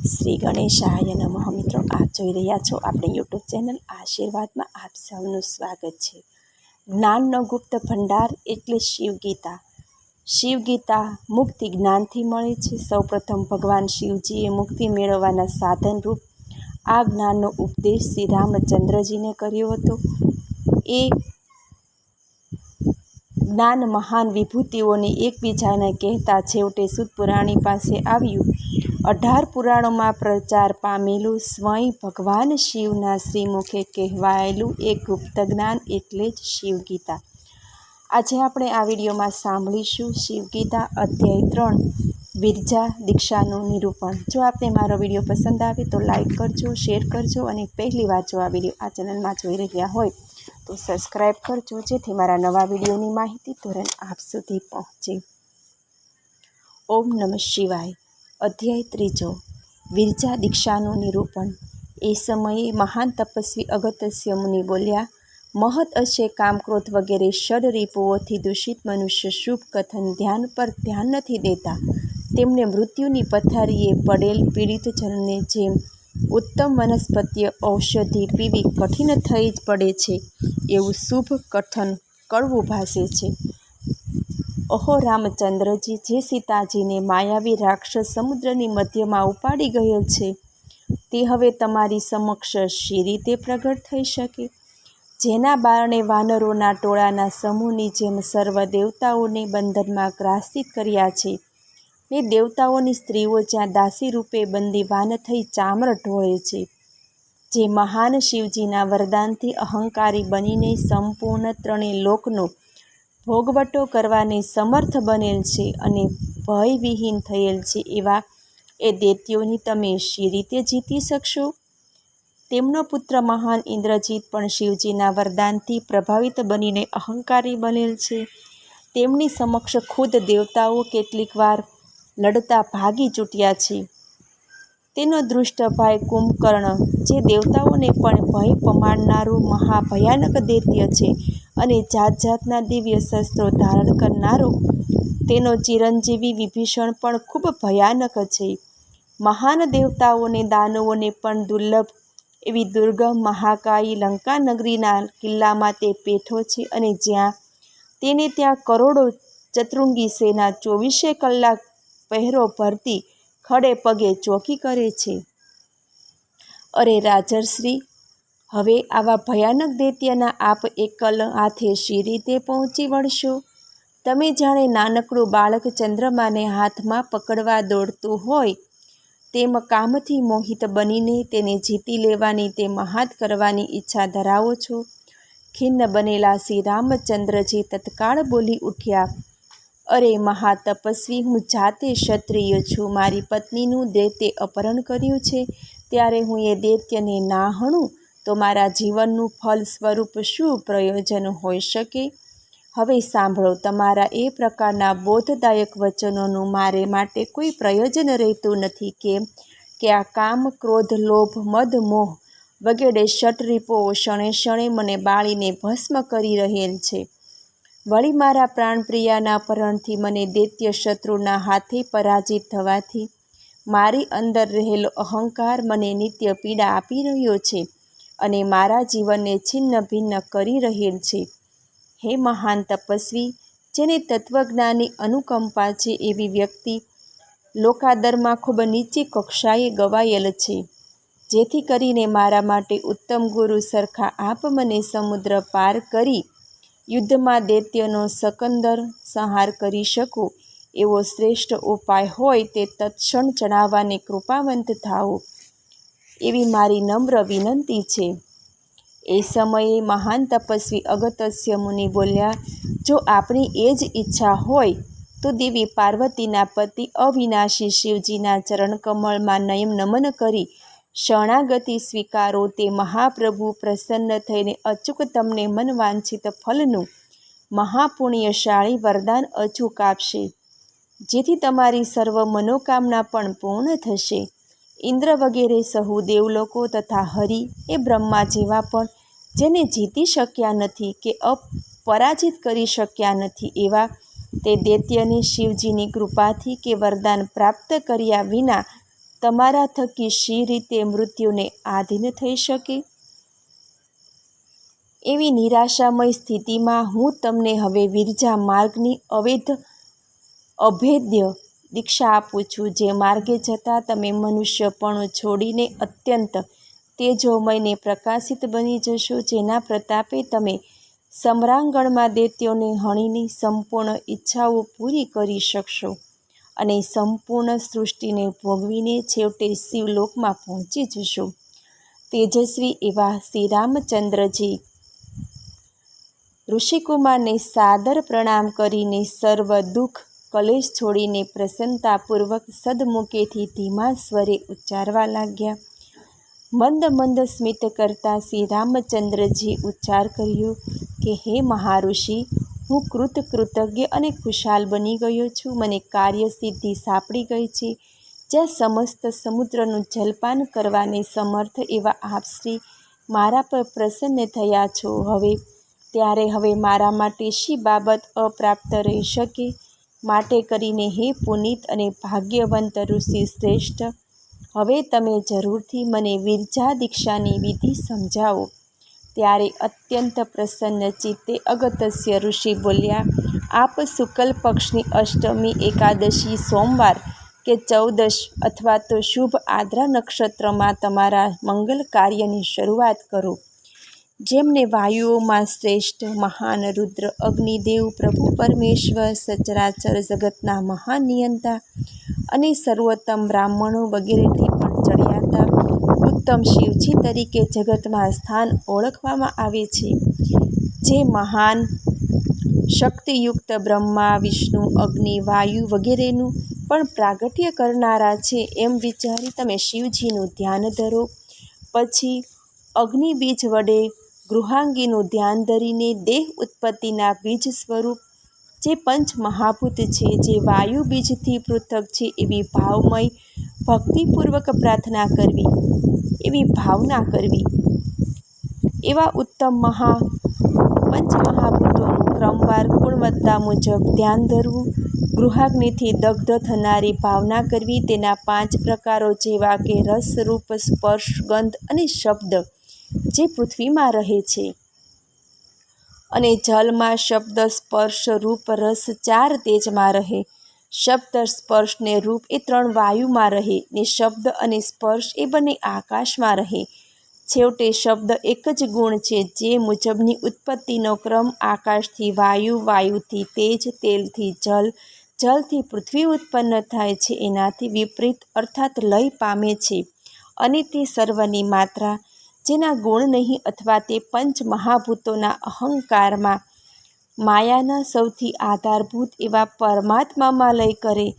શ્રી ગણેશાય નમઃ. મિત્રો, આપ જોઈ રહ્યા છો આપણી યુટ્યુબ ચેનલ આશીર્વાદમાં આપ સૌનું સ્વાગત છે. જ્ઞાનનો ગુપ્ત ભંડાર એટલે શિવગીતા. શિવગીતા મુક્તિ જ્ઞાનથી મળે છે. સૌપ્રથમ ભગવાન શિવજીએ મુક્તિ મેળવવાના સાધનરૂપ આ જ્ઞાનનો ઉપદેશ શ્રી રામચંદ્રજીને કર્યો હતો. એ જ્ઞાન મહાન વિભૂતિઓને એકબીજાને કહેતા છેવટે સુતપુરાણી પાસે આવ્યું. અઢાર પુરાણોમાં પ્રચાર પામેલું સ્વયં ભગવાન શિવના શ્રીમુખે કહેવાયેલું એ ગુપ્ત જ્ઞાન એટલે જ શિવગીતા. આજે આપણે આ વિડીયોમાં સાંભળીશું શિવગીતા અધ્યાય ત્રણ વિરજા દીક્ષાનું નિરૂપણ. જો આપને મારો વીડિયો પસંદ આવે તો લાઈક કરજો, શેર કરજો અને પહેલી વાર જો આ વીડિયો આ ચેનલમાં જોઈ રહ્યા હોય તો સબસ્ક્રાઈબ કરજો, જેથી મારા નવા વિડીયોની માહિતી તુરંત આપ સુધી પહોંચે. ઓમ નમઃ શિવાય. અધ્યાય ત્રીજો. વિરજા દીક્ષાનું નિરૂપણ. એ સમયે મહાન તપસ્વી અગત્યસ્ય મુનિ બોલ્યા મહત અશે કામક્રોધ વગેરે ષડ રીપુઓથી દૂષિત મનુષ્ય શુભ કથન ધ્યાન પર ધ્યાન નથી દેતા. તેમને મૃત્યુની પથારીએ પડેલ પીડિતજનને જેમ ઉત્તમ વનસ્પતિય ઔષધિ પીવી કઠિન થઈ જ પડે છે. એવું શુભ કથન કડવું ભાસે છે. અહો રામચંદ્રજી, જે સીતાજીને માયાવી રાક્ષસ સમુદ્રની મધ્યમાં ઉપાડી ગયો છે, તે હવે તમારી સમક્ષ શી રીતે પ્રગટ થઈ શકે? જેના બારણે વાનરોના ટોળાના સમૂહની જેમ સર્વ દેવતાઓને બંધનમાં ગ્રાસિત કર્યા છે ને દેવતાઓની સ્ત્રીઓ જ્યાં દાસી રૂપે બંદીવાન થઈ ચામર ઢોળે છે. જે મહાન શિવજીના વરદાનથી અહંકારી બનીને સંપૂર્ણ ત્રણેય લોકનો ભોગવટો કરવાને સમર્થ બનેલ છે અને ભયવિહીન થયેલ છે એવા એ દૈત્યોની તમે શી રીતે જીતી શકશો? તેમનો પુત્ર મહાન ઇન્દ્રજીત પણ શિવજીના વરદાનથી પ્રભાવિત બનીને અહંકારી બનેલ છે. તેમની સમક્ષ ખુદ દેવતાઓ કેટલીક વાર લડતા ભાગી ચૂટ્યા છે. તેનો દૃષ્ટ ભાઈ કુંભકર્ણ, જે દેવતાઓને પણ ભય પમાડનારું મહાભયાનક દૈત્ય છે અને જાત જાતના દિવ્ય શસ્ત્રો ધારણ કરનારો, તેનો ચિરંજીવી વિભીષણ પણ ખૂબ ભયાનક છે. મહાન દેવતાઓને, દાનવોને પણ દુર્લભ એવી દુર્ગમ મહાકાયી લંકા નગરીના કિલ્લામાં તે પેઠો છે અને જ્યાં તેને ત્યાં કરોડો ચતુરંગી સેના ચોવીસે કલાક પહેરો ભરતી ખડે પગે ચોકી કરે છે. અરે રાજર્શ્રી હવે આવા ભયાનક દૈત્યના આપ એકલ હાથે શી રીતે પહોંચી વળશો? તમે જાણે નાનકડું બાળક ચંદ્રમાને હાથમાં પકડવા દોડતું હોય, તેમ કામથી મોહિત બનીને તેને જીતી લેવાની તે મહાત કરવાની ઈચ્છા ધરાવો છો? ખિન્ન બનેલા શ્રી રામચંદ્રજી તત્કાળ બોલી ઉઠ્યા અરે મહાતપસ્વી, હું જાતે ક્ષત્રિય છું. મારી પત્નીનું દૈત્ય અપહરણ કર્યું છે. ત્યારે હું એ દૈત્યને ના હણું તો મારા જીવનનું ફલ સ્વરૂપ શું પ્રયોજન હોઈ શકે? હવે સાંભળો, તમારા એ પ્રકારના બોધદાયક વચનોનું મારે માટે કોઈ પ્રયોજન રહેતું નથી કેમ કે આ કામ, ક્રોધ, લોભ, મદ, મોહ વગેરે ષટરીપો ક્ષણે ક્ષણે મને બાળીને ભસ્મ કરી રહેલ છે. વળી મારા પ્રાણપ્રિયાના અપહરણથી મને દૈત્ય શત્રુના હાથે પરાજિત થવાથી મારી અંદર રહેલો અહંકાર મને નિત્ય પીડા આપી રહ્યો છે અને મારા જીવનને છિન્ન ભિન્ન કરી રહેલ છે. હે મહાન તપસ્વી, જેને તત્વજ્ઞાની અનુકંપા છે એવી વ્યક્તિ લોકાદરમાં ખૂબ નીચી કક્ષાએ ગવાયેલ છે. જેથી કરીને મારા માટે ઉત્તમ ગુરુ સરખા આપ મને સમુદ્ર પાર કરી યુદ્ધમાં દૈત્યનો સકંદર સંહાર કરી શકો, એવો શ્રેષ્ઠ ઉપાય હોય તે તત્ક્ષણ જણાવવાને કૃપાવંત થાઓ એવી મારી નમ્ર વિનંતી છે. એ સમયે મહાન તપસ્વી અગતસ્ય મુનિ બોલ્યા, જો આપણી એ જ ઈચ્છા હોય, તો દેવી પાર્વતીના પતિ અવિનાશી શિવજીના ચરણકમળમાં નયમ નમન કરી શરણાગતિ સ્વીકારો તે મહાપ્રભુ પ્રસન્ન થઈને અચૂક તમને મનવાંછિત ફલનું મહાપુણ્યશાળી વરદાન અચૂક આપશે. જેથી તમારી સર્વ મનોકામના પણ પૂર્ણ થશે. ઇન્દ્ર વગેરે સહુ દેવલોકો તથા હરિ એ બ્રહ્મા જેવા પણ જેને જીતી શક્યા નથી કે અપરાજિત કરી શક્યા નથી એવા તે દૈત્યને શિવજીની કૃપાથી કે વરદાન પ્રાપ્ત કર્યા વિના તમારા થકી શી રીતે મૃત્યુને આધીન થઈ શકે? એવી નિરાશામય સ્થિતિમાં હું તમને હવે વિરજા માર્ગની અવૈધ, અભેદ્ય દીક્ષા આપું છું, જે માર્ગે જતાં તમે મનુષ્યપણું છોડીને અત્યંત તેજોમયને પ્રકાશિત બની જશો, જેના પ્રતાપે તમે સમરાંગણમાં દૈત્યોને હણીની સંપૂર્ણ ઈચ્છાઓ પૂરી કરી શકશો. અને સંપૂર્ણ સૃષ્ટિને ભોગવીને છેવટે શિવલોકમાં પહોંચી જશો. તેજસ્વી એવા શ્રી રામચંદ્રજી ઋષિકુમારને સાદર પ્રણામ કરીને સર્વ દુઃખ, કલેશ છોડીને પ્રસન્નતાપૂર્વક સદમુકેથી ધીમા સ્વરે ઉચ્ચારવા લાગ્યા. મંદ મંદ સ્મિત કરતા શ્રી રામચંદ્રજી ઉચ્ચાર કર્યો કે, હે મહાઋષિ હું કૃત કૃતજ્ઞ અને ખુશાલ બની ગયો છું. મને કાર્યસિદ્ધિ સાંપડી ગઈ છે. જ્યાં સમસ્ત સમુદ્રનું જલપાન કરવાને સમર્થ એવા આપશ્રી મારા પર પ્રસન્ન થયા છો. હવે ત્યારે હવે મારા માટે શી બાબત અપ્રાપ્ત રહી શકે? માટે કરીને હે પુનિત અને ભાગ્યવંત ઋષિ શ્રેષ્ઠ, હવે તમે જરૂરથી મને વિરજા દીક્ષાની વિધિ સમજાવો. ત્યારે અત્યંત પ્રસન્ન ચિત્તે અગત્યસ્ય ઋષિ બોલ્યા, આપ શુક્લ પક્ષની અષ્ટમી એકાદશી સોમવાર કે ચૌદશ અથવા તો શુભ આદ્રા નક્ષત્રમાં તમારા મંગલ કાર્યની શરૂઆત કરો. જેમને વાયુઓમાં શ્રેષ્ઠ, મહાન રુદ્ર, અગ્નિદેવ, પ્રભુ પરમેશ્વર, સચરાચર જગતના મહાન નિયંતા અને સર્વોત્તમ બ્રાહ્મણો વગેરેથી ઉત્તમ શિવજી તરીકે જગતમાં સ્થાન ઓળખવામાં આવે છે. જે મહાન શક્તિયુક્ત બ્રહ્મા, વિષ્ણુ, અગ્નિ, વાયુ વગેરેનું પણ પ્રાગટ્ય કરનારા છે એમ વિચારી તમે શિવજીનું ધ્યાન ધરો. પછી અગ્નિબીજ વડે ગૃહાંગીનું ધ્યાન ધરીને દેહ ઉત્પત્તિના બીજ સ્વરૂપ, જે પંચ મહાભૂત છે, જે વાયુ બીજથી પૃથક છે એવી ભાવમય, ભક્તિપૂર્વક પ્રાર્થના કરવી. એવી ભાવના કરવી. એવા ઉત્તમ મહા, પંચમહાભૂતોનું ક્રમવાર ગુણવત્તા મુજબ ધ્યાન ધરવું, ગૃહાગ્નિથી દગ્ધ થનારી ભાવના કરવી, તેના પાંચ પ્રકારો જેવા કે રસ, રૂપ, સ્પર્શ, ગંધ અને શબ્દ, જે પૃથ્વીમાં રહે છે. અને જલમાં શબ્દ, સ્પર્શ, રૂપ, રસ ચાર તેજમાં રહે. શબ્દ સ્પર્શ ને રૂપ એ ત્રણ વાયુમાં રહે, ને શબ્દ અને સ્પર્શ એ બંને આકાશમાં રહે. છેવટે શબ્દ એક જ ગુણ છે, જે મુજબની ઉત્પત્તિનો ક્રમ આકાશથી વાયુ, વાયુથી તેજ, તેલથી જલ, જલથી પૃથ્વી ઉત્પન્ન થાય છે, એનાથી વિપરીત અર્થાત લય પામે છે. અને તે સર્વની માત્રા, જેના ગુણ નહીં અથવા તે પંચ મહાભૂતોના અહંકારમાં માયાના સૌથી આધારભૂત એવા પરમાત્મામાં લય કરે,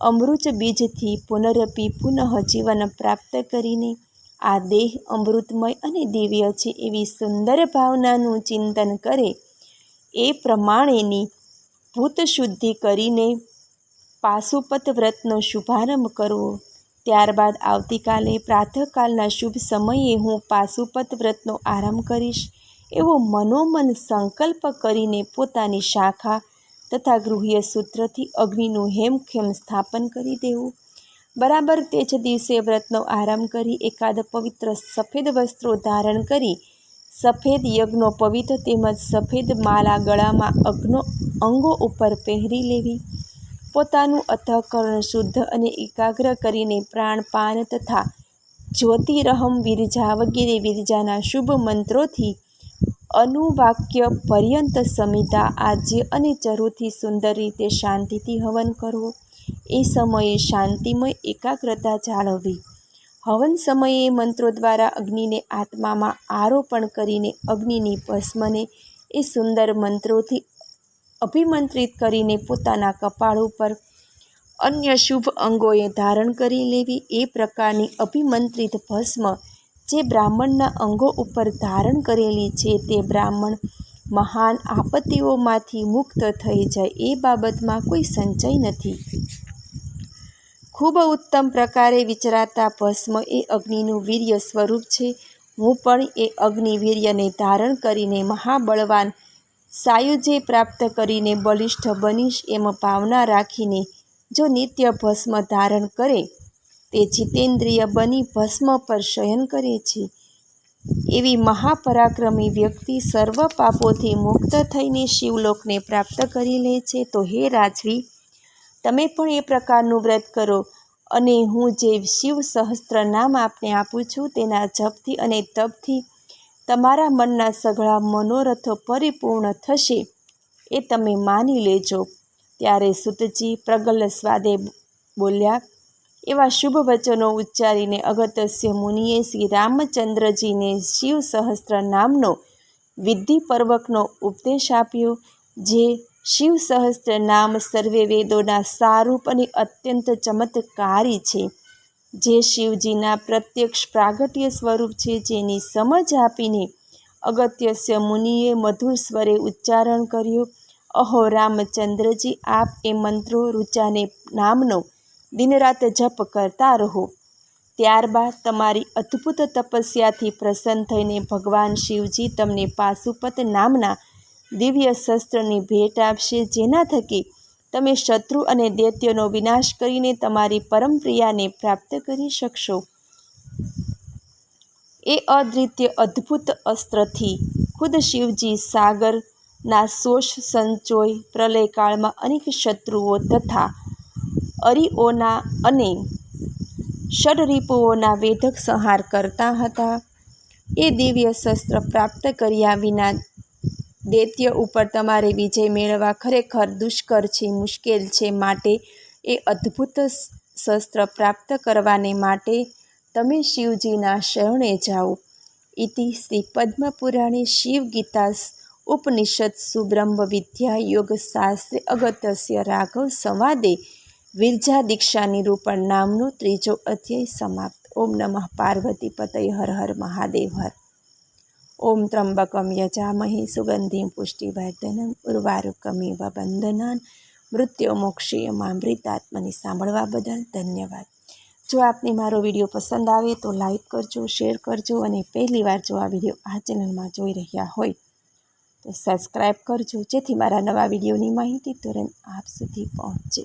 અમૃત બીજથી પુનરપી પુનઃ જીવન પ્રાપ્ત કરીને, આ દેહ અમૃતમય અને દિવ્ય છે એવી સુંદર ભાવનાનું ચિંતન કરે. એ પ્રમાણેની ભૂત શુદ્ધિ કરીને પાશુપત વ્રતનો શુભારંભ કરવો. ત્યારબાદ આવતીકાલે પ્રાતઃકાલના શુભ સમયે હું પાશુપત વ્રતનો આરંભ કરીશ. એવો મનોમન સંકલ્પ કરીને પોતાની શાખા તથા ગૃહ્ય સૂત્રથી અગ્નિનું હેમખેમ સ્થાપન કરી દેવું. બરાબર તે જ દિવસે વ્રતનો આરંભ કરી એકાદ પવિત્ર સફેદ વસ્ત્રો ધારણ કરી સફેદ યજ્ઞો પવિત્ર તેમજ સફેદ માલા ગળામાં અગ્નો અંગો ઉપર પહેરી લેવી. પોતાનું અથકરણ શુદ્ધ અને એકાગ્ર કરીને પ્રાણપાન તથા જ્યોતિરહમ વિરજા વગેરે વિરજાના શુભ મંત્રોથી અનુવાક્ય પર્યંત સમિતા આજ્ય અને ચરુથી સુંદર રીતે શાંતિથી હવન કરવો. એ સમયે શાંતિમય એકાગ્રતા જાળવવી. હવન સમયે મંત્રો દ્વારા અગ્નિને આત્મામાં આરોપણ કરીને અગ્નિની ભસ્મને એ સુંદર મંત્રોથી અભિમંત્રિત કરીને પોતાના કપાળ ઉપર અન્ય શુભ અંગોએ ધારણ કરી લેવી. એ પ્રકારની અભિમંત્રિત ભસ્મ જે બ્રાહ્મણના અંગો ઉપર ધારણ કરેલી છે તે બ્રાહ્મણ મહાન આપત્તિઓમાંથી મુક્ત થઈ જાય એ બાબતમાં કોઈ સંચય નથી. ખૂબ ઉત્તમ પ્રકારે વિચરાતા ભસ્મ એ અગ્નિનું વીર્ય સ્વરૂપ છે. હું પણ એ અગ્નિ વીર્યને ધારણ કરીને મહાબળવાન સાયુજે પ્રાપ્ત કરીને બલિષ્ઠ બનીશ એમ ભાવના રાખીને જો નિત્ય ભસ્મ ધારણ કરે તે જીતેન્દ્રિય બની ભસ્મ પર શયન કરે છે. એવી મહાપરાક્રમી વ્યક્તિ સર્વ પાપોથી મુક્ત થઈને શિવલોકને પ્રાપ્ત કરી લે છે. તો હે રાજવી, તમે પણ એ પ્રકારનું વ્રત કરો અને હું જે શિવ સહસ્ત્ર નામ આપને આપું છું તેના જપથી અને તપથી તમારા મનના સઘળા મનોરથો પરિપૂર્ણ થશે એ તમે માની લેજો. ત્યારે સુતજી પ્રગલ્લ સ્વાદે બોલ્યા એવા શુભ વચનો ઉચ્ચારીને અગત્યસ્ય મુનિએ શ્રી રામચંદ્રજીને શિવ સહસ્ત્ર નામનો વિધિપૂર્વકનો ઉપદેશ આપ્યો, જે શિવ સહસ્ત્ર નામ સર્વે વેદોના સારૂપ અને અત્યંત ચમત્કારી છે. જે શિવજીના પ્રત્યક્ષ પ્રાગટ્ય સ્વરૂપ છે, જેની સમજ આપીને અગત્યસ્ય મુનિએ મધુર સ્વરે ઉચ્ચારણ કર્યું, અહો રામચંદ્રજી, આપ એ મંત્રો, ઋચાને નામનો દિનરાત જપ કરતા રહો. ત્યારબાદ તમારી અદ્ભુત તપસ્યાથી પ્રસન્ન થઈને ભગવાન શિવજી તમને પાશુપત નામના દિવ્ય શસ્ત્રની ભેટ આપશે, જેના થકી તમે શત્રુ અને દૈત્યનો વિનાશ કરીને તમારી પરમપ્રિયાને પ્રાપ્ત કરી શકશો. એ અદ્વિતીય અદ્ભુત અસ્ત્રથી ખુદ શિવજી સાગરના શોષ સંચોય, પ્રલયકાળમાં અનેક શત્રુઓ તથા અરીઓના અને ષડરીપુઓના વેધક સંહાર કરતા હતા. એ દિવ્ય શસ્ત્ર પ્રાપ્ત કર્યા વિના દૈત્ય ઉપર તમારે વિજય મેળવવા ખરેખર દુષ્કર છે, મુશ્કેલ છે માટે એ અદ્ભુત શસ્ત્ર પ્રાપ્ત કરવાને માટે તમે શિવજીના શરણે જાઓ. ઇતિ શ્રી પદ્મપુરાણે શિવ ગીતા સુબ્રહ્મ બ્રહ્મ વિદ્યા યોગ શાસ્ત્ર અગત્યસ્ય રાઘવ સંવાદે વિરજા દીક્ષા નિરૂપણ નામનો ત્રીજો અધ્યાય સમાપ્ત. ઓમ નમઃ પાર્વતી પતય હર હર મહાદેવ હર. ઓમ ત્રંબકમ યજામહે સુગંધિમ પુષ્ટિવર્ધનમ ઉર્વારુકમિવ બંધનાન મૃત્યુ મોક્ષીયમામૃતાત્મની સાંભળવા બદલ ધન્યવાદ. જો આપને મારો વીડિયો પસંદ આવે તો લાઈક કરજો, શેર કરજો અને પહેલીવાર જો આ વીડિયો આ ચેનલમાં જોઈ રહ્યા હોય તો સબસ્ક્રાઈબ કરજો. જેથી મારા નવા વિડીયોની માહિતી તુરંત આપ સુધી પહોંચે.